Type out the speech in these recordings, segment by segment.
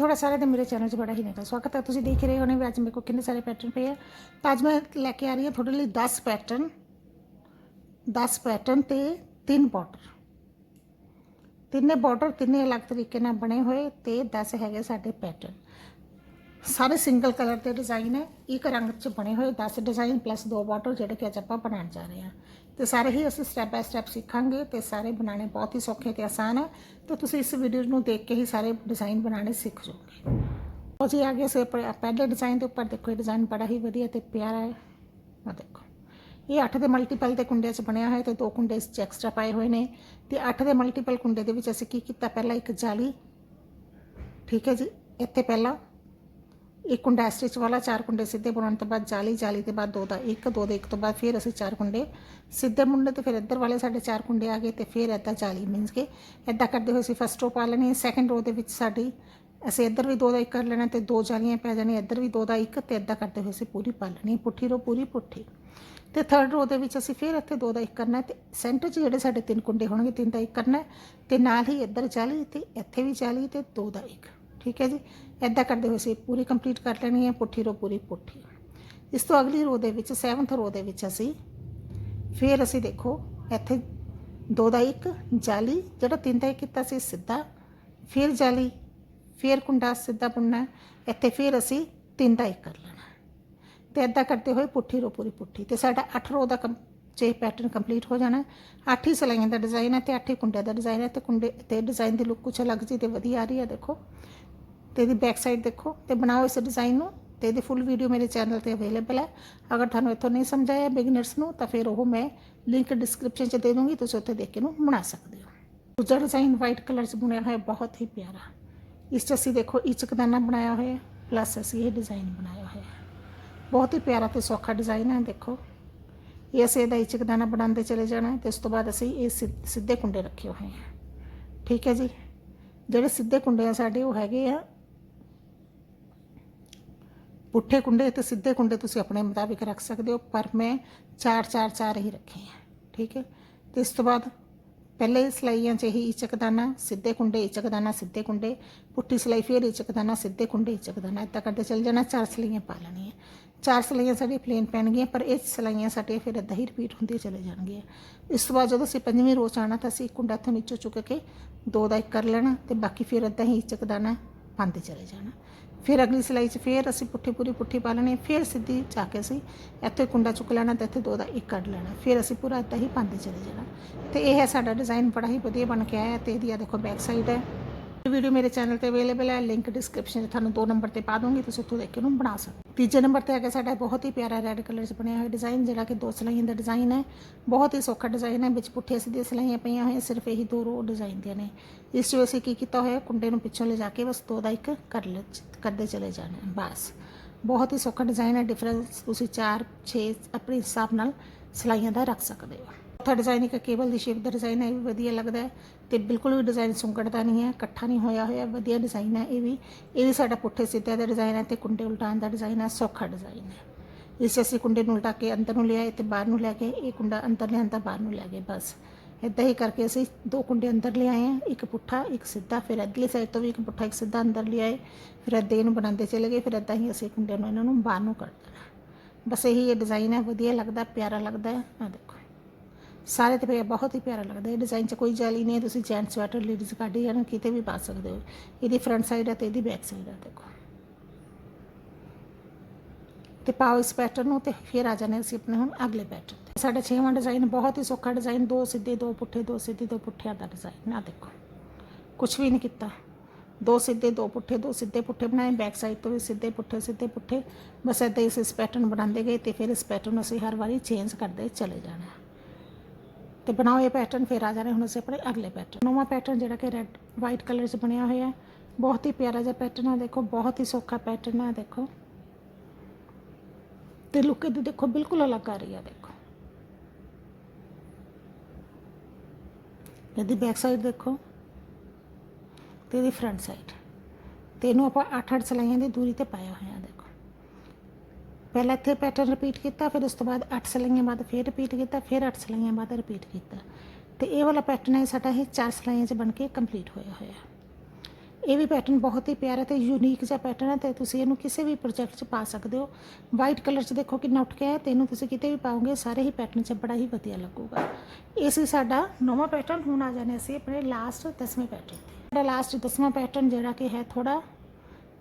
ਤੁਹਾਡਾ ਸਾਰਿਆਂ ਦਾ ਮੇਰੇ ਚੈਨਲ 'ਚ ਬੜਾ ਹੀ ਨਿੱਘਾ ਸਵਾਗਤ ਹੈ ਤੁਸੀਂ ਦੇਖ ਰਹੇ ਹੋਣੇ ਵੀ ਅੱਜ ਮੇਰੇ ਕੋਲ ਕਿੰਨੇ ਸਾਰੇ ਪੈਟਰਨ ਪਏ ਆ ਤਾਂ ਅੱਜ ਮੈਂ ਲੈ ਕੇ ਆ ਰਹੀ ਹਾਂ ਤੁਹਾਡੇ ਲਈ 10 ਪੈਟਰਨ 10 ਪੈਟਰਨ ਤੇ 3 ਬਾਰਡਰ ਤਿੰਨੇ ਬਾਰਡਰ ਤਿੰਨੇ ਅਲੱਗ ਤਰੀਕੇ ਨਾਲ ਬਣੇ ਹੋਏ ਤੇ 10 ਹੈਗੇ ਸਾਡੇ ਪੈਟਰਨ ਸਾਰੇ ਸਿੰਗਲ ਕਲਰ ਦੇ ਡਿਜ਼ਾਈਨ ਹੈ। ਇੱਕ ਰੰਗ 'ਚ ਬਣੇ ਹੋਏ 10 ਡਿਜ਼ਾਈਨ ਪਲੱਸ ਦੋ ਬਾਰਡਰ ਜਿਹੜੇ ਕਿ ਅੱਜ ਆਪਾਂ ਬਣਾਉਣ ਜਾ ਰਹੇ ਹਾਂ। ਤੇ ਸਾਰੇ ਹੀ ਅਸੀਂ ਸਟੈਪ ਬਾਏ ਸਟੈਪ ਸਿੱਖਾਂਗੇ ਤੇ ਸਾਰੇ ਬਣਾਉਣੇ ਬਹੁਤ ਹੀ ਸੌਖੇ ਤੇ ਆਸਾਨ ਹੈ। ਤੇ ਤੁਸੀਂ ਇਸ ਵੀਡੀਓ ਨੂੰ ਦੇਖ ਕੇ ਹੀ ਸਾਰੇ ਡਿਜ਼ਾਈਨ ਬਣਾਉਣੇ ਸਿੱਖ ਜਾਓਗੇ। ਉਹ ਜੀ ਆਗੇ ਸੇ ਪਹਿਲੇ ਡਿਜ਼ਾਈਨ ਦੇ ਉੱਪਰ ਦੇਖੋ, ਇਹ ਡਿਜ਼ਾਈਨ ਬੜਾ ਹੀ ਵਧੀਆ ਤੇ ਪਿਆਰਾ ਹੈ। ਆ ਦੇਖੋ। ਇਹ 8 ਦੇ ਮਲਟੀਪਲ ਦੇ ਕੁੰਡੇ 'ਚ ਬਣਿਆ ਹੋਇਆ ਤੇ ਦੋ ਕੁੰਡੇ 'ਚ ਐਕਸਟਰਾ ਪਾਏ ਹੋਏ ਨੇ। ਤੇ 8 ਦੇ ਮਲਟੀਪਲ ਕੁੰਡੇ ਦੇ ਵਿੱਚ ਅਸੀਂ ਕੀ ਕੀਤਾ? ਪਹਿਲਾਂ ਇੱਕ ਜਾਲੀ, ਠੀਕ ਹੈ ਜੀ, ਇੱਥੇ ਪਹਿਲਾਂ ਇੱਕ ਕੁੰਡਾ ਸਟਿਚ ਵਾਲਾ, ਚਾਰ ਕੁੰਡੇ ਸਿੱਧੇ ਬੁਣਨ ਤੋਂ ਬਾਅਦ ਜਾਲੀ ਜਾਲੀ ਦੇ ਬਾਅਦ ਦੋ ਦਾ ਇੱਕ, ਦੋ ਦਾ ਇੱਕ ਤੋਂ ਬਾਅਦ ਫਿਰ ਅਸੀਂ ਚਾਰ ਕੁੰਡੇ ਸਿੱਧੇ ਮੁੰਡੇ ਤੇ ਫਿਰ ਇੱਧਰ ਵਾਲੇ ਸਾਡੇ ਚਾਰ ਕੁੰਡੇ ਆ ਗਏ ਤੇ ਫਿਰ ਇੱਦਾਂ ਜਾਲੀ ਮੀਨਸ ਕਿ ਇੱਦਾਂ ਕਰਦੇ ਹੋਏ ਅਸੀਂ ਫਸਟ ਰੋ ਪਾ ਲੈਣੀ ਹੈ ਸੈਕੰਡ ਰੋ ਦੇ ਵਿੱਚ ਸਾਡੀ ਅਸੀਂ ਇੱਧਰ ਵੀ ਦੋ ਦਾ ਇੱਕ ਕਰ ਲੈਣਾ ਤੇ ਦੋ ਜਾਲੀਆਂ ਪੈ ਜਾਣੀਆਂ, ਇੱਧਰ ਵੀ ਦੋ ਦਾ ਇੱਕ ਤੇ ਇੱਦਾਂ ਕਰਦੇ ਹੋਏ ਅਸੀਂ ਪੂਰੀ ਪਾ ਲੈਣੀ ਪੁੱਠੀ ਰੋ ਪੂਰੀ ਪੁੱਠੀ। ਤੇ ਥਰਡ ਰੋ ਦੇ ਵਿੱਚ ਅਸੀਂ ਫਿਰ ਇੱਥੇ ਦੋ ਦਾ ਇੱਕ ਕਰਨਾ ਹੈ ਤੇ ਸੈਂਟਰ 'ਚ ਜਿਹੜੇ ਸਾਡੇ ਤਿੰਨ ਕੁੰਡੇ ਹੋਣਗੇ ਤਿੰਨ ਦਾ ਇੱਕ ਕਰਨਾ ਹੈ ਤੇ ਨਾਲ ਹੀ ਇੱਧਰ ਜਾਲੀ ਤੇ ਇੱਥੇ ਵੀ ਜਾਲੀ ਤੇ ਦੋ ਦਾ ਇੱਕ। ਠੀਕ ਹੈ ਜੀ ਇੱਦਾਂ ਕਰਦੇ ਹੋਏ ਅਸੀਂ ਪੂਰੀ ਕੰਪਲੀਟ ਕਰ ਲੈਣੀ ਹੈ, ਪੁੱਠੀ ਰੋ ਪੂਰੀ ਪੁੱਠੀ। ਇਸ ਤੋਂ ਅਗਲੀ ਰੋ ਦੇ ਵਿੱਚ 7th ਰੋ ਦੇ ਵਿੱਚ ਅਸੀਂ ਫਿਰ ਅਸੀਂ ਦੇਖੋ, ਇੱਥੇ ਦੋ ਦਾ ਇੱਕ, ਜਾਲੀ, ਜਿਹੜਾ ਤਿੰਨ ਦਾ ਇੱਕ ਕੀਤਾ ਸੀ, ਸਿੱਧਾ, ਫਿਰ ਜਾਲੀ, ਫਿਰ ਕੁੰਡਾ, ਸਿੱਧਾ ਬੁਣਨਾ ਇੱਥੇ ਫਿਰ ਅਸੀਂ ਤਿੰਨ ਦਾ ਇੱਕ ਕਰ ਲੈਣਾ ਤੇ ਇੱਦਾਂ ਕਰਦੇ ਹੋਏ ਪੁੱਠੀ ਰੋ ਪੂਰੀ ਪੁੱਠੀ, ਤੇ ਸਾਡਾ 8 ਰੋ ਦਾ ਕੰਮ ਜੇ ਪੈਟਰਨ ਕੰਪਲੀਟ ਹੋ ਜਾਣਾ 8 ਹੀ ਸਲਾਈਆਂ ਦਾ ਡਿਜ਼ਾਈਨ ਹੈ ਤੇ 8 ਹੀ ਕੁੰਡਿਆਂ ਦਾ ਡਿਜ਼ਾਈਨ ਹੈ, ਤੇ ਕੁੰਡੇ, ਤੇ ਡਿਜ਼ਾਈਨ ਦੀ ਲੁੱਕ ਕੁਛ ਅਲੱਗ ਜੀ ਤੇ ਵਧੀਆ ਆ ਰਹੀ ਹੈ, ਦੇਖੋ। ਤੇ ਇਹਦੀ ਬੈਕ ਸਾਈਡ ਦੇਖੋ ਤੇ ਬਣਾਓ ਇਸ ਡਿਜ਼ਾਈਨ ਨੂੰ ਤੇ ਇਹਦੀ ਫੁੱਲ ਵੀਡੀਓ ਮੇਰੇ ਚੈਨਲ ਤੇ ਅਵੇਲੇਬਲ ਹੈ। ਅਗਰ ਤੁਹਾਨੂੰ ਇੱਥੋਂ ਨਹੀਂ ਸਮਝਾਇਆ ਬਿਗਨਰਸ ਨੂੰ, ਤਾਂ ਫਿਰ ਉਹ ਮੈਂ ਲਿੰਕ ਡਿਸਕ੍ਰਿਪਸ਼ਨ 'ਚ ਦੇ ਦੂੰਗੀ, ਤੁਸੀਂ ਉੱਥੇ ਦੇਖ ਕੇ ਨੂੰ ਬਣਾ ਸਕਦੇ ਹੋ। ਦੂਜਾ ਡਿਜ਼ਾਈਨ ਵਾਈਟ ਕਲਰ 'ਚ ਬਣਿਆ ਹੋਇਆ, ਬਹੁਤ ਹੀ ਪਿਆਰਾ। ਇਸ 'ਚ ਅਸੀਂ ਦੇਖੋ ਇਚਕਦਾਨਾ ਬਣਾਇਆ ਹੋਇਆ ਪਲੱਸ ਅਸੀਂ ਇਹ ਡਿਜ਼ਾਈਨ ਬਣਾਇਆ ਹੋਇਆ ਬਹੁਤ ਹੀ ਪਿਆਰਾ ਤੇ ਸੌਖਾ ਡਿਜ਼ਾਈਨ ਹੈ, ਦੇਖੋ। ਇਹ ਅਸੀਂ ਇਹਦਾ ਇਚਕਦਾਨਾ ਬਣਾਉਂਦੇ ਚਲੇ ਜਾਣਾ ਹੈ ਤੇ ਉਸ ਤੋਂ ਬਾਅਦ ਅਸੀਂ ਇਹ ਸਿ- ਸਿੱਧੇ ਕੁੰਡੇ ਰੱਖੇ ਹੋਏ ਹੈ। ਠੀਕ ਹੈ ਜੀ। ਜਿਹੜੇ ਸਿੱਧੇ ਕੁੰਡੇ ਆ ਸਾਡੇ, ਉਹ ਹੈਗੇ ਆ ਪੁੱਠੇ ਕੁੰਡੇ ਤੇ ਸਿੱਧੇ ਕੁੰਡੇ ਤੁਸੀਂ ਆਪਣੇ ਮੁਤਾਬਿਕ ਰੱਖ ਸਕਦੇ ਹੋ, ਪਰ ਮੈਂ ਚਾਰ ਚਾਰ ਚਾਰ ਹੀ ਰੱਖੇ ਆ, ਠੀਕ ਹੈ? ਤੇ ਇਸ ਤੋਂ ਬਾਅਦ ਪਹਿਲੇ ਸਲਾਈਆਂ 'ਚ ਹੀ ਇਚਕਦਾਨਾ ਸਿੱਧੇ ਕੁੰਡੇ ਇਚਕਦਾਨਾ ਸਿੱਧੇ ਕੁੰਡੇ, ਪੁੱਠੀ ਸਲਾਈ ਫਿਰ ਇਚਕਦਾਨਾ ਸਿੱਧੇ ਕੁੰਡੇ ਇਚਕਦਾਨਾ ਇੱਦਾਂ ਕਰਦੇ ਚੱਲ ਜਾਣਾ, ਚਾਰ ਸਲਾਈਆਂ ਪਾ ਲੈਣੀਆਂ। ਚਾਰ ਸਲਾਈਆਂ ਸਾਡੀਆਂ ਪਲੇਨ ਪੈਣਗੀਆਂ, ਪਰ ਇਹ ਸਲਾਈਆਂ ਸਾਡੀਆਂ ਫਿਰ ਇੱਦਾਂ ਹੀ ਰਿਪੀਟ ਹੁੰਦੀਆਂ ਚਲੇ ਜਾਣਗੀਆਂ। ਇਸ ਤੋਂ ਬਾਅਦ ਜਦੋਂ ਅਸੀਂ ਪੰਜਵੀਂ ਰੋਜ਼ ਆਉਣਾ ਤਾਂ ਅਸੀਂ ਇੱਕ ਕੁੰਡਾ ਤੋਂ ਨੀਚੋਂ ਚੁੱਕ ਕੇ ਦੋ ਦਾ ਇੱਕ ਕਰ ਲੈਣਾ ਤੇ ਬਾਕੀ ਫਿਰ ਇੱਦਾਂ ਹੀ ਇਚਕਦਾਨਾ ਪਾਉਂਦੇ ਚਲੇ ਜਾਣਾ। ਫਿਰ ਅਗਲੀ ਸਿਲਾਈ 'ਚ ਫਿਰ ਅਸੀਂ ਪੁੱਠੀ ਪੂਰੀ ਪੁੱਠੀ ਪਾ ਲੈਣੀ ਫਿਰ ਸਿੱਧੀ ਜਾ ਕੇ ਅਸੀਂ ਇੱਥੇ ਕੁੰਡਾ ਚੁੱਕ ਲੈਣਾ ਤੇ ਇੱਥੇ ਦੋ ਦਾ ਇੱਕ ਕੱਢ ਲੈਣਾ। ਫਿਰ ਅਸੀਂ ਪੂਰਾ ਇੱਦਾਂ ਹੀ ਪਾਉਂਦੇ ਚਲੇ ਜਾਣਾ। ਤੇ ਇਹ ਹੈ ਸਾਡਾ ਡਿਜ਼ਾਈਨ ਬੜਾ ਹੀ ਵਧੀਆ ਬਣ ਕੇ ਆਇਆ ਤੇ ਇਹਦੀ ਆ ਦੇਖੋ ਬੈਕ ਸਾਈਡ ਹੈ। ਵੀਡੀਓ ਮੇਰੇ ਚੈਨਲ ਤੇ ਅਵੇਲੇਬਲ ਹੈ, ਲਿੰਕ ਡਿਸਕ੍ਰਿਪਸ਼ਨ 'ਚ ਤੁਹਾਨੂੰ ਦੋ ਨੰਬਰ ਤੇ ਪਾ ਦੂੰਗੀ, ਤੁਸੀਂ ਉੱਥੋਂ ਦੇਖ ਕੇ ਉਹਨੂੰ ਬਣਾ ਸਕਦੇ ਤੀਜੇ ਨੰਬਰ ਤੇ ਆ ਗਿਆ ਸਾਡਾ ਬਹੁਤ ਹੀ ਪਿਆਰਾ ਰੈੱਡ ਕਲਰ 'ਚ ਬਣਿਆ ਹੋਇਆ ਡਿਜ਼ਾਈਨ ਜਿਹੜਾ ਕਿ ਦੋ ਸਲਾਈਆਂ ਦਾ ਡਿਜ਼ਾਈਨ ਹੈ। ਬਹੁਤ ਹੀ ਸੌਖਾ ਡਿਜ਼ਾਈਨ ਹੈ, ਵਿੱਚ ਪੁੱਠੀਆਂ ਸਿੱਧੀਆਂ ਸਲਾਈਆਂ ਪਈਆਂ ਹੋਈਆਂ, ਸਿਰਫ ਇਹੀ ਦੋ ਰੋ ਡਿਜ਼ਾਈਨ ਦੀਆਂ ਨੇ। ਇਸ 'ਚ ਅਸੀਂ ਕੀ ਕੀਤਾ ਹੋਇਆ, ਕੁੰਡੇ ਨੂੰ ਪਿੱਛੋਂ ਲਿਜਾ ਕੇ ਬਸ ਦੋ ਦਾ ਇੱਕ ਕਰ ਲੈ, ਕਰਦੇ ਚਲੇ ਜਾਣਾ, ਬਸ। ਬਹੁਤ ਹੀ ਸੌਖਾ ਡਿਜ਼ਾਈਨ ਹੈ ਡਿਫਰੈਂਸ ਤੁਸੀਂ 4 6 ਆਪਣੇ ਹਿਸਾਬ ਨਾਲ ਸਲਾਈਆਂ ਦਾ ਰੱਖ ਸਕਦੇ ਹੋ। ਚੌਥਾ ਡਿਜ਼ਾਈਨ ਇੱਕ ਕੇਬਲ ਦੀ ਸ਼ੇਪ ਦਾ ਡਿਜ਼ਾਈਨ ਹੈ, ਇਹ ਵੀ ਵਧੀਆ ਲੱਗਦਾ ਹੈ ਤੇ ਬਿਲਕੁਲ ਵੀ ਡਿਜ਼ਾਈਨ ਸੁੰਗੜਦਾ ਨਹੀਂ ਹੈ, ਇਕੱਠਾ ਨਹੀਂ ਹੋਇਆ ਹੋਇਆ, ਵਧੀਆ ਡਿਜ਼ਾਈਨ ਹੈ ਇਹ ਵੀ। ਇਹ ਵੀ ਸਾਡਾ ਪੁੱਠੇ ਸਿੱਧੇ ਦਾ ਡਿਜ਼ਾਈਨ ਹੈ ਤੇ ਕੁੰਡੇ ਉਲਟਾਉਣ ਦਾ ਡਿਜ਼ਾਈਨ ਹੈ, ਸੌਖਾ ਡਿਜ਼ਾਈਨ ਹੈ। ਇਸ 'ਚ ਅਸੀਂ ਕੁੰਡੇ ਨੂੰ ਉਲਟਾ ਕੇ ਅੰਦਰ ਨੂੰ ਲਿਆਏ ਤੇ ਬਾਹਰ ਨੂੰ ਲੈ ਕੇ ਇਹ ਕੁੰਡਾ ਅੰਦਰ ਲਿਆਂਦਾ ਬਾਹਰ ਨੂੰ ਲੈ ਗਏ, ਬਸ। ਇਦਾਂ ਹੀ ਕਰਕੇ ਅਸੀਂ ਦੋ ਕੁੰਡੇ ਅੰਦਰ ਲਿਆਏ ਆ ਇੱਕ ਪੁੱਠਾ, ਇੱਕ ਸਿੱਧਾ, ਫਿਰ ਅਗਲੀ ਸਾਈਡ ਤੋਂ ਵੀ ਇੱਕ ਪੁੱਠਾ, ਇੱਕ ਸਿੱਧਾ ਅੰਦਰ ਲਿਆਏ, ਫਿਰ ਅੱਧੇ ਇਹਨੂੰ ਬਣਾਉਂਦੇ ਚਲੇ ਗਏ, ਫਿਰ ਇਦਾਂ ਹੀ ਅਸੀਂ ਕੁੰਡੇ ਨੂੰ ਇਹਨਾਂ ਨੂੰ ਬਾਹਰ ਨੂੰ ਕਰ ਦੇਣਾ। ਬਸ ਇਹੀ ਇਹ ਡਿਜ਼ਾਈਨ ਹੈ, ਵਧੀਆ ਲੱਗਦਾ, ਪਿਆਰਾ ਲੱਗਦਾ ਹੈ ਆ ਦੇਖੋ। ਸਾਰੇ ਤੇ ਪਿਆ ਬਹੁਤ ਹੀ ਪਿਆਰਾ ਲੱਗਦਾ ਇਹ ਡਿਜ਼ਾਈਨ 'ਚ ਕੋਈ ਜਾਲੀ ਨਹੀਂ ਹੈ। ਤੁਸੀਂ ਜੈਂਟ ਸਵੈਟਰ ਲੇਡੀਜ਼ ਕਾਢੀ ਜਾਣ, ਕਿਤੇ ਵੀ ਪਾ ਸਕਦੇ ਹੋ। ਇਹਦੀ ਫਰੰਟ ਸਾਈਡ ਹੈ ਤੇ ਇਹਦੀ ਬੈਕ ਸਾਈਡ ਹੈ, ਦੇਖੋ। ਤੇ ਪਾਓ ਇਸ ਪੈਟਰਨ ਨੂੰ ਤੇ ਫਿਰ ਆ ਜਾਣੇ ਅਸੀਂ ਆਪਣੇ ਹੁਣ ਅਗਲੇ ਪੈਟਰਨ ਤੇ। ਸਾਡਾ ਛੇਵਾਂ ਡਿਜ਼ਾਈਨ ਬਹੁਤ ਹੀ ਸੌਖਾ ਡਿਜ਼ਾਈਨ ਦੋ ਸਿੱਧੇ, ਦੋ ਪੁੱਠੇ, ਦੋ ਸਿੱਧੇ, ਦੋ ਪੁੱਠਿਆਂ ਦਾ ਡਿਜ਼ਾਈਨ ਆ ਦੇਖੋ ਕੁਝ ਵੀ ਨਹੀਂ ਕੀਤਾ। ਦੋ ਸਿੱਧੇ, ਦੋ ਪੁੱਠੇ, ਦੋ ਸਿੱਧੇ ਪੁੱਠੇ ਬਣਾਏ ਬੈਕ ਸਾਈਡ ਤੋਂ ਵੀ ਸਿੱਧੇ ਪੁੱਠੇ ਸਿੱਧੇ ਪੁੱਠੇ। ਬਸ ਏਦਾਂ ਹੀ ਇਸ ਪੈਟਰਨ ਬਣਾਉਂਦੇ ਗਏ ਤੇ ਫਿਰ ਇਸ ਪੈਟਰਨ ਨੂੰ ਅਸੀਂ ਹਰ ਵਾਰੀ ਚੇਂਜ ਕਰਦੇ ਚਲੇ ਜਾਣਾ ਤੇ ਬਣਾਓ ਇਹ ਪੈਟਰਨ ਫਿਰ ਆ ਜਾਣੇ ਹੁਣ ਅਸੀਂ ਆਪਣੇ ਅਗਲੇ ਪੈਟਰਨ ਨਵਾਂ ਪੈਟਰਨ ਜਿਹੜਾ ਕਿ ਰੈੱਡ ਵਾਈਟ ਕਲਰ 'ਚ ਬਣਿਆ ਹੋਇਆ ਹੈ। ਬਹੁਤ ਹੀ ਪਿਆਰਾ ਜਿਹਾ ਪੈਟਰਨ ਆ, ਦੇਖੋ, ਬਹੁਤ ਹੀ ਸੌਖਾ ਪੈਟਰਨ ਆ, ਦੇਖੋ। ਤੇ ਲੁੱਕ ਇਹਦੀ ਦੇਖੋ, ਬਿਲਕੁਲ ਅਲੱਗ ਆ ਰਹੀ ਆ, ਦੇਖੋ। ਇਹਦੀ ਬੈਕ ਸਾਈਡ ਦੇਖੋ ਤੇ ਇਹਦੀ ਫਰੰਟ ਸਾਈਡ ਤੇ ਇਹਨੂੰ ਆਪਾਂ 8-8 ਸਲਾਈਆਂ ਦੀ ਦੂਰੀ ਤੇ ਪਾਇਆ ਹੋਇਆ, ਦੇਖੋ। ਪਹਿਲਾਂ ਇੱਥੇ ਪੈਟਰਨ ਰਿਪੀਟ ਕੀਤਾ, ਫਿਰ ਉਸ ਤੋਂ ਬਾਅਦ 8 ਸਲਾਈਆਂ ਬਾਅਦ ਫਿਰ ਰਿਪੀਟ ਕੀਤਾ, ਫਿਰ 8 ਸਲਾਈਆਂ ਬਾਅਦ ਰਿਪੀਟ ਕੀਤਾ। ਤੇ ਇਹ ਵਾਲਾ ਪੈਟਰਨ ਹੈ ਸਾਡਾ ਇਹ 4 ਸਲਾਈਆਂ 'ਚ ਬਣ ਕੇ ਕੰਪਲੀਟ ਹੋਇਆ ਹੋਇਆ। ਇਹ ਵੀ ਪੈਟਰਨ ਬਹੁਤ ਹੀ ਪਿਆਰਾ ਤੇ ਯੂਨੀਕ ਜਿਹਾ ਪੈਟਰਨ ਹੈ ਤੇ ਤੁਸੀਂ ਇਹਨੂੰ ਕਿਸੇ ਵੀ ਪ੍ਰੋਜੈਕਟ 'ਚ ਪਾ ਸਕਦੇ ਹੋ। ਵਾਈਟ ਕਲਰ 'ਚ ਦੇਖੋ ਕਿੰਨਾ ਉੱਠ ਕੇ ਆਇਆ ਤੇ ਇਹਨੂੰ ਤੁਸੀਂ ਕਿਤੇ ਵੀ ਪਾਓਗੇ, ਸਾਰੇ ਹੀ ਪੈਟਰਨ 'ਚ ਬੜਾ ਹੀ ਵਧੀਆ ਲੱਗੂਗਾ। ਇਹ ਸੀ ਸਾਡਾ ਨੌਵਾਂ ਪੈਟਰਨ ਹੁਣ ਆ ਜਾਣੇ ਅਸੀਂ ਆਪਣੇ ਲਾਸਟ 10ਵੇਂ ਪੈਟਰਨ ਤੇ। ਸਾਡਾ ਲਾਸਟ 10ਵਾਂ ਪੈਟਰਨ ਜਿਹੜਾ ਕਿ ਹੈ ਥੋੜਾ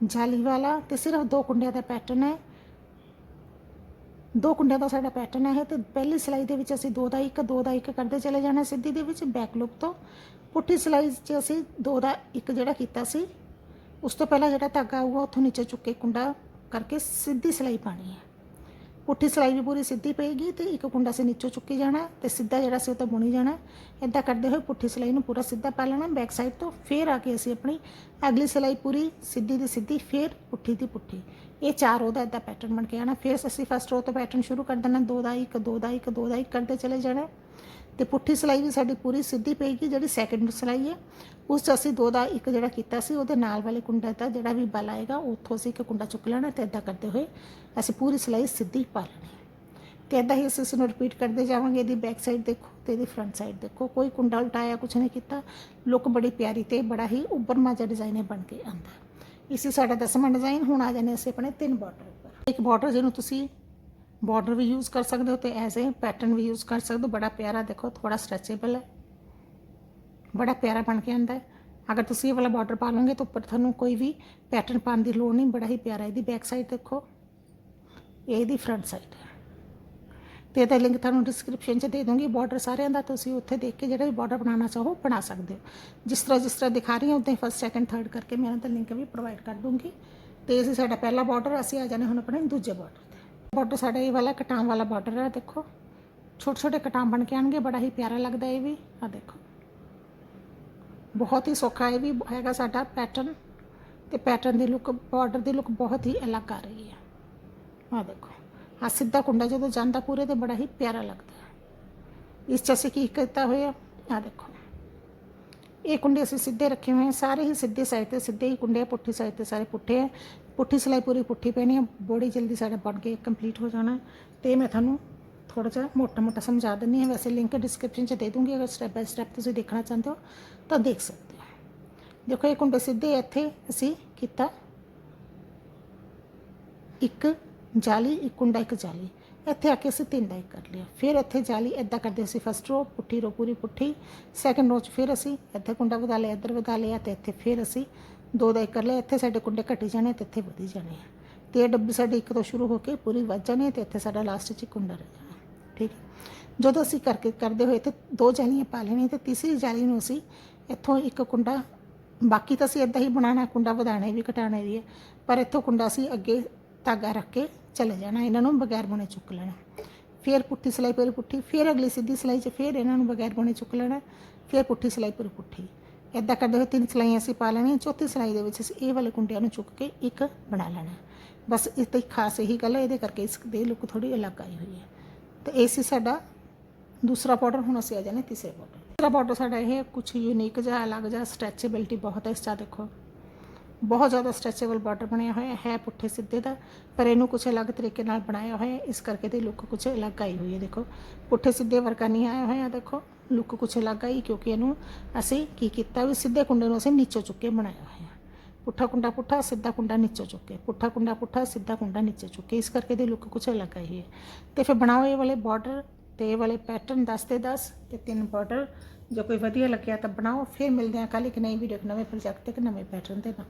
ਜਾਲੀ ਵਾਲਾ ਤੇ ਸਿਰਫ ਦੋ ਕੁੰਡਿਆਂ ਦਾ ਪੈਟਰਨ ਹੈ। ਦੋ ਕੁੰਡਿਆਂ ਦਾ ਸਾਡਾ ਪੈਟਰਨ ਹੈ ਤੇ ਪਹਿਲੀ ਸਿਲਾਈ ਦੇ ਵਿੱਚ ਅਸੀਂ ਦੋ ਦਾ ਇੱਕ, ਦੋ ਦਾ ਇੱਕ ਕਰਦੇ ਚਲੇ ਜਾਣਾ ਸਿੱਧੀ ਦੇ ਵਿੱਚ ਬੈਕ ਲੁੱਕ ਤੋਂ। ਪੁੱਠੀ ਸਿਲਾਈ 'ਚ ਅਸੀਂ ਦੋ ਦਾ ਇੱਕ ਜਿਹੜਾ ਕੀਤਾ ਸੀ, ਉਸ ਤੋਂ ਪਹਿਲਾਂ ਜਿਹੜਾ ਧਾਗਾ ਆਊਗਾ ਉੱਥੋਂ ਨੀਚੇ ਚੁੱਕ ਕੇ ਕੁੰਡਾ ਕਰਕੇ ਸਿੱਧੀ ਸਿਲਾਈ ਪਾਣੀ ਹੈ। ਪੁੱਠੀ ਸਿਲਾਈ ਵੀ ਪੂਰੀ ਸਿੱਧੀ ਪਏਗੀ ਤੇ ਇੱਕ ਕੁੰਡਾ ਸੇ ਨੀਚੋਂ ਚੁੱਕੀ ਜਾਣਾ ਤੇ ਸਿੱਧਾ ਜਿਹੜਾ ਸੀ ਉਹ ਤਾਂ ਬੁਣੀ ਜਾਣਾ। ਇਦਾਂ ਕਰਦੇ ਹੋਏ ਪੁੱਠੀ ਸਿਲਾਈ ਨੂੰ ਪੂਰਾ ਸਿੱਧਾ ਪਾ ਲੈਣਾ ਬੈਕ ਸਾਈਡ ਤੋਂ ਫੇਰ ਆ ਕੇ ਅਸੀਂ ਆਪਣੀ ਅਗਲੀ ਸਿਲਾਈ ਪੂਰੀ ਸਿੱਧੀ ਦੀ ਸਿੱਧੀ, ਫੇਰ ਪੁੱਠੀ ਦੀ ਪੁੱਠੀ। ਇਹ ਚਾਰ ਉਹਦਾ ਇਦਾਂ ਪੈਟਰਨ ਬਣ ਕੇ ਆਣਾ ਫਿਰ ਅਸੀਂ ਫਸਟ ਰੋ ਤੋਂ ਪੈਟਰਨ ਸ਼ੁਰੂ ਕਰ ਦੇਣਾ। ਦੋ ਦਾ ਇੱਕ, ਦੋ ਦਾ ਇੱਕ, ਦੋ ਦਾ ਇੱਕ ਕਰਦੇ ਚਲੇ ਜਾਣਾ। ਤੇ ਪੁੱਠੀ ਸਿਲਾਈ ਵੀ ਸਾਡੀ ਪੂਰੀ ਸਿੱਧੀ ਪਏਗੀ, ਜਿਹੜੀ ਸੈਕੰਡ ਸਿਲਾਈ ਹੈ। ਉਸ 'ਚ ਅਸੀਂ ਦੋ ਦਾ ਇੱਕ ਜਿਹੜਾ ਕੀਤਾ ਸੀ, ਉਹਦੇ ਨਾਲ ਵਾਲੇ ਕੁੰਡੇ ਦਾ ਜਿਹੜਾ ਵੀ ਬਲ ਆਏਗਾ, ਉੱਥੋਂ ਅਸੀਂ ਇੱਕ ਕੁੰਡਾ ਚੁੱਕ ਲੈਣਾ ਤੇ ਇਦਾਂ ਕਰਦੇ ਹੋਏ ਅਸੀਂ ਪੂਰੀ ਸਿਲਾਈ ਸਿੱਧੀ ਪਾ ਲੈਣੀ ਤੇ ਇਦਾਂ ਹੀ ਅਸੀਂ ਇਸ ਨੂੰ ਰਿਪੀਟ ਕਰਦੇ ਜਾਵਾਂਗੇ। ਇਹਦੀ ਬੈਕ ਸਾਈਡ ਦੇਖੋ ਤੇ ਇਹਦੀ ਫਰੰਟ ਸਾਈਡ ਦੇਖੋ। ਕੋਈ ਕੁੰਡਾ ਉਲਟਾਇਆ ਕੁਛ ਨਹੀਂ ਕੀਤਾ। ਲੁੱਕ ਬੜੀ ਪਿਆਰੀ ਤੇ ਬੜਾ ਹੀ ਉੱਭਰ ਜਿਹਾ ਡਿਜ਼ਾਈਨ ਬਣ ਕੇ ਆਂਦਾ ਇਸੇ ਸਾਡਾ ਦਸਵਾਂ ਡਿਜ਼ਾਈਨ ਹੁਣ ਆ ਜਾਣੇ ਅਸੀਂ ਆਪਣੇ ਤਿੰਨ ਬਾਰਡਰ ਉੱਪਰ। ਇੱਕ ਬਾਰਡਰ ਜਿਹਨੂੰ ਤੁਸੀਂ ਬਾਰਡਰ ਵੀ ਯੂਜ਼ ਕਰ ਸਕਦੇ ਹੋ ਤੇ ਐਜ਼ ਅ ਪੈਟਰਨ ਵੀ ਯੂਜ਼ ਕਰ ਸਕਦੇ ਹੋ। ਬੜਾ ਪਿਆਰਾ ਦੇਖੋ ਥੋੜਾ ਸਟ੍ਰੈਚੇਬਲ ਹੈ। ਬੜਾ ਪਿਆਰਾ ਬਣ ਕੇ ਆਂਦਾ ਹੈ। ਅਗਰ ਤੁਸੀਂ ਇਹ ਵਾਲਾ ਬਾਰਡਰ ਪਾ ਲਓਗੇ ਤਾਂ ਉੱਪਰ ਤੁਹਾਨੂੰ ਕੋਈ ਵੀ ਪੈਟਰਨ ਪਾਉਣ ਦੀ ਲੋੜ ਨਹੀਂ, ਬੜਾ ਹੀ ਪਿਆਰਾ ਇਹਦੀ ਬੈਕ ਸਾਈਡ ਦੇਖੋ। ਇਹ ਇਹਦੀ ਫਰੰਟ ਸਾਈਡ ਹੈ। ਤੇ ਇਹਦਾ ਲਿੰਕ ਤੁਹਾਨੂੰ ਡਿਸਕ੍ਰਿਪਸ਼ਨ 'ਚ ਦੇ ਦੂੰਗੀ। ਬਾਰਡਰ ਸਾਰਿਆਂ ਦਾ ਤੁਸੀਂ ਉੱਥੇ ਦੇਖ ਕੇ ਜਿਹੜਾ ਵੀ ਬਾਰਡਰ ਬਣਾਉਣਾ ਚਾਹੋ, ਬਣਾ ਸਕਦੇ ਹੋ। ਜਿਸ ਤਰ੍ਹਾਂ ਜਿਸ ਤਰ੍ਹਾਂ ਦਿਖਾ ਰਹੀ ਹਾਂ, ਉਦਾਂ ਹੀ ਫਸਟ ਸੈਕੰਡ ਥਰਡ ਕਰਕੇ ਮੈਂ ਉਹਨਾਂ ਦਾ ਲਿੰਕ ਵੀ ਪ੍ਰੋਵਾਈਡ ਕਰ ਦੂੰਗੀ। ਤੇ ਇਹ ਸਾਡਾ ਪਹਿਲਾ ਬਾਰਡਰ ਅਸੀਂ ਆ ਜਾਣੇ ਹੁਣ ਆਪਣੇ ਦੂਜੇ ਬਾਰਡਰ ਤੇ। ਬਾਰਡਰ ਸਾਡਾ ਇਹ ਵਾਲਾ ਕਟਾਂ ਵਾਲਾ ਬਾਰਡਰ ਹੈ ਦੇਖੋ। ਛੋਟੇ ਛੋਟੇ ਕਟਾਂ ਬਣ ਕੇ ਆਣਗੇ ਬੜਾ ਹੀ ਪਿਆਰਾ ਲੱਗਦਾ ਇਹ ਵੀ। ਆ ਦੇਖੋ। ਬਹੁਤ ਹੀ ਸੌਖਾ ਇਹ ਵੀ ਹੈਗਾ ਸਾਡਾ ਪੈਟਰਨ ਤੇ ਪੈਟਰਨ ਦੀ ਲੁੱਕ ਬਾਰਡਰ ਦੀ ਲੁੱਕ ਬਹੁਤ ਹੀ ਅਲੱਗ ਆ ਰਹੀ ਹੈ। ਆ ਦੇਖੋ। ਆ ਸਿੱਧਾ ਕੁੰਡਾ ਜਦੋਂ ਜਾਂਦਾ ਪੂਰੇ ਤੇ ਬੜਾ ਹੀ ਪਿਆਰਾ ਲੱਗਦਾ ਹੈ ਇਸ ਚ ਅਸੀਂ ਕੀ ਕੀਤਾ ਹੋਇਆ ਆ ਦੇਖੋ ਇਹ ਕੁੰਡੇ ਅਸੀਂ ਸਿੱਧੇ ਰੱਖੇ ਹੋਏ ਆ ਸਾਰੇ ਹੀ ਸਿੱਧੇ ਸਾਈਡ ਤੇ ਸਿੱਧੇ ਹੀ ਕੁੰਡੇ ਆ, ਪੁੱਠੀ ਸਾਈਡ ਤੇ ਸਾਰੇ ਪੁੱਠੇ ਆ ਪੁੱਠੀ ਸਿਲਾਈ ਪੂਰੀ ਪੁੱਠੀ ਪੈਣੀ ਹੈ ਬੜੀ ਜਲਦੀ ਸਾਡਾ ਬਣ ਕੇ ਕੰਪਲੀਟ ਹੋ ਜਾਣਾ ਹੈ। ਤੇ ਮੈਂ ਤੁਹਾਨੂੰ ਥੋੜਾ ਜਿਹਾ ਮੋਟਾ ਮੋਟਾ ਸਮਝਾ ਦਿੰਦੀ ਹਾਂ ਵੈਸੇ ਲਿੰਕ ਡਿਸਕ੍ਰਿਪਸ਼ਨ 'ਚ ਦੇ ਦੂੰਗੀ ਅਗਰ ਸਟੈਪ ਬਾਈ ਸਟੈਪ ਤੁਸੀਂ ਦੇਖਣਾ ਚਾਹੁੰਦੇ ਹੋ ਤਾਂ ਦੇਖ ਸਕਦੇ ਹੋ ਦੇਖੋ ਇਹ ਕੁੰਡੇ ਸਿੱਧੇ ਇੱਥੇ ਅਸੀਂ ਕੀਤਾ ਇੱਕ ਜਾਲੀ, ਇੱਕ ਕੁੰਡਾ, ਇੱਕ ਜਾਲੀ। ਇੱਥੇ ਆ ਕੇ ਅਸੀਂ ਤਿੰਨ ਦਾ ਇੱਕ ਕਰ ਲਿਆ। ਫਿਰ ਇੱਥੇ ਜਾਲੀ ਇਦਾਂ ਕਰਦੇ ਅਸੀਂ ਫਸਟ ਰੋ ਪੁੱਠੀ ਰੋ ਪੂਰੀ ਪੁੱਠੀ। ਸੈਕੰਡ ਰੋ 'ਚ ਫਿਰ ਅਸੀਂ ਇੱਥੇ ਕੁੰਡਾ ਵਧਾ ਲਿਆ, ਇੱਧਰ ਵਧਾ ਲਿਆ ਤੇ ਇੱਥੇ ਫਿਰ ਅਸੀਂ ਦੋ ਦਾ ਇੱਕ ਕਰ ਲਿਆ। ਇੱਥੇ ਸਾਡੇ ਕੁੰਡੇ ਘਟੀ ਜਾਣੇ ਤੇ ਇੱਥੇ ਵਧੀ ਜਾਣੇ ਆ। ਤੇ ਇਹ ਡੱਬੀ ਸਾਡੀ ਇੱਕ ਤੋਂ ਸ਼ੁਰੂ ਹੋ ਕੇ ਪੂਰੀ ਵੱਜ ਜਾਣੀ ਹੈ ਤੇ ਇੱਥੇ ਸਾਡਾ ਲਾਸਟ 'ਚ ਕੁੰਡਾ ਰਹਿ ਜਾਣਾ। ਠੀਕ ਹੈ? ਜਦੋਂ ਅਸੀਂ ਕਰਕੇ ਕਰਦੇ ਹੋਏ ਤੇ ਦੋ ਜਾਲੀਆਂ ਪਾ ਲੈਣੀਆਂ ਤੇ ਤੀਸਰੀ ਜਾਲੀ ਨੂੰ ਅਸੀਂ ਇੱਥੋਂ ਇੱਕ ਕੁੰਡਾ, ਬਾਕੀ ਤਾਂ ਅਸੀਂ ਇਦਾਂ ਹੀ ਬਣਾਉਣਾ, ਕੁੰਡਾ ਵਧਾਣਾ ਵੀ ਘਟਾਣਾ ਵੀ ਹੈ। ਪਰ ਇੱਥੋਂ ਕੁੰਡਾ ਅਸੀਂ ਅੱਗੇ ਧਾਗਾ ਰੱਖ ਕੇ ਚਲੇ ਜਾਣਾ, ਇਹਨਾਂ ਨੂੰ ਬਗੈਰ ਬੁਣੇ ਚੁੱਕ ਲੈਣਾ। ਫਿਰ ਪੁੱਠੀ ਸਿਲਾਈ ਪੂਰੀ ਪੁੱਠੀ, ਫਿਰ ਅਗਲੀ ਸਿੱਧੀ ਸਿਲਾਈ 'ਚ ਫਿਰ ਇਹਨਾਂ ਨੂੰ ਬਗੈਰ ਬੁਣੇ ਚੁੱਕ ਲੈਣਾ, ਫਿਰ ਪੁੱਠੀ ਸਿਲਾਈ ਪੂਰੀ ਪੁੱਠੀ। ਇਦਾਂ ਕਰਦੇ ਹੋਏ ਤਿੰਨ ਸਿਲਾਈਆਂ ਅਸੀਂ ਪਾ ਲੈਣੀਆਂ, ਚੌਥੀ ਸਿਲਾਈ ਦੇ ਵਿੱਚ ਅਸੀਂ ਇਹ ਵਾਲੇ ਕੁੰਡਿਆਂ ਨੂੰ ਚੁੱਕ ਕੇ ਇੱਕ ਬਣਾ ਲੈਣਾ। ਬਸ ਇਸ ਤੇ ਖਾਸ ਇਹੀ ਗੱਲ ਹੈ, ਇਹਦੇ ਕਰਕੇ ਇਸ ਦੇ ਲੁੱਕ ਥੋੜੀ ਅਲੱਗ ਆਈ ਹੋਈ ਹੈ। ਤੇ ਇਹ ਸੀ ਸਾਡਾ ਦੂਸਰਾ ਪਾਊਡਰ, ਹੁਣ ਅਸੀਂ ਆ ਜਾਣੇ ਤੀਸਰੇ ਪਾਊਡਰ ਤੀਸਰਾ ਪਾਊਡਰ ਸਾਡਾ ਇਹ ਕੁਝ ਯੂਨੀਕ ਜਿਹਾ, ਅਲੱਗ ਜਿਹਾ ਸਟ੍ਰੈਚੇਬਿਲਟੀ ਬਹੁਤ ਹੈ ਇਸ 'ਚ ਦੇਖੋ। ਬਹੁਤ ਜ਼ਿਆਦਾ ਸਟ੍ਰੈਚੇਬਲ ਬਾਰਡਰ ਬਣਿਆ ਹੋਇਆ ਹੈ, ਪੁੱਠੇ ਸਿੱਧੇ ਦਾ, ਪਰ ਇਹਨੂੰ ਕੁਝ ਅਲੱਗ ਤਰੀਕੇ ਨਾਲ ਬਣਾਇਆ ਹੋਇਆ ਹੈ। ਇਸ ਕਰਕੇ ਤੇ ਲੁੱਕ ਕੁਝ ਅਲੱਗ ਆਈ ਹੋਈ ਹੈ, ਦੇਖੋ। ਪੁੱਠੇ ਸਿੱਧੇ ਵਰਗਾ ਨਹੀਂ ਆਇਆ ਹੋਇਆ, ਦੇਖੋ। ਲੁੱਕ ਕੁਝ ਅਲੱਗ ਆਈ, ਕਿਉਂਕਿ ਇਹਨੂੰ ਅਸੀਂ ਕੀ ਕੀਤਾ ਵੀ ਸਿੱਧੇ ਕੁੰਡੇ ਨੂੰ ਅਸੀਂ ਨੀਚੋਂ ਚੁੱਕ ਕੇ ਬਣਾਇਆ ਹੋਇਆ ਪੁੱਠਾ ਕੁੰਡਾ ਪੁੱਠਾ, ਸਿੱਧਾ ਕੁੰਡਾ ਨੀਚੋਂ ਚੁੱਕੇ ਪੁੱਠਾ ਕੁੰਡਾ ਪੁੱਠਾ, ਸਿੱਧਾ ਕੁੰਡਾ ਨੀਚੇ ਚੁੱਕੇ ਇਸ ਕਰਕੇ ਦੀ ਲੁੱਕ ਕੁਝ ਅਲੱਗ ਆਈ ਹੈ। ਤੇ ਫਿਰ ਬਣਾਓ ਇਹ ਵਾਲੇ ਬਾਰਡਰ ਤੇ ਇਹ ਵਾਲੇ ਪੈਟਰਨ 10 ਤੇ 10 ਤੇ ਤਿੰਨ ਬਾਰਡਰ ਜੋ ਕੋਈ ਵਧੀਆ ਲੱਗਿਆ ਤਾਂ ਬਣਾਓ। ਫਿਰ ਮਿਲਦੇ ਹਾਂ ਕੱਲ੍ਹ ਇੱਕ ਨਈ ਵੀਡੀਓ ਇੱਕ ਨਵੇਂ ਪ੍ਰੋਜੈਕਟ ਤੇ, ਇੱਕ ਨਵੇਂ ਪੈਟਰਨ ਦੇ ਨਾਲ।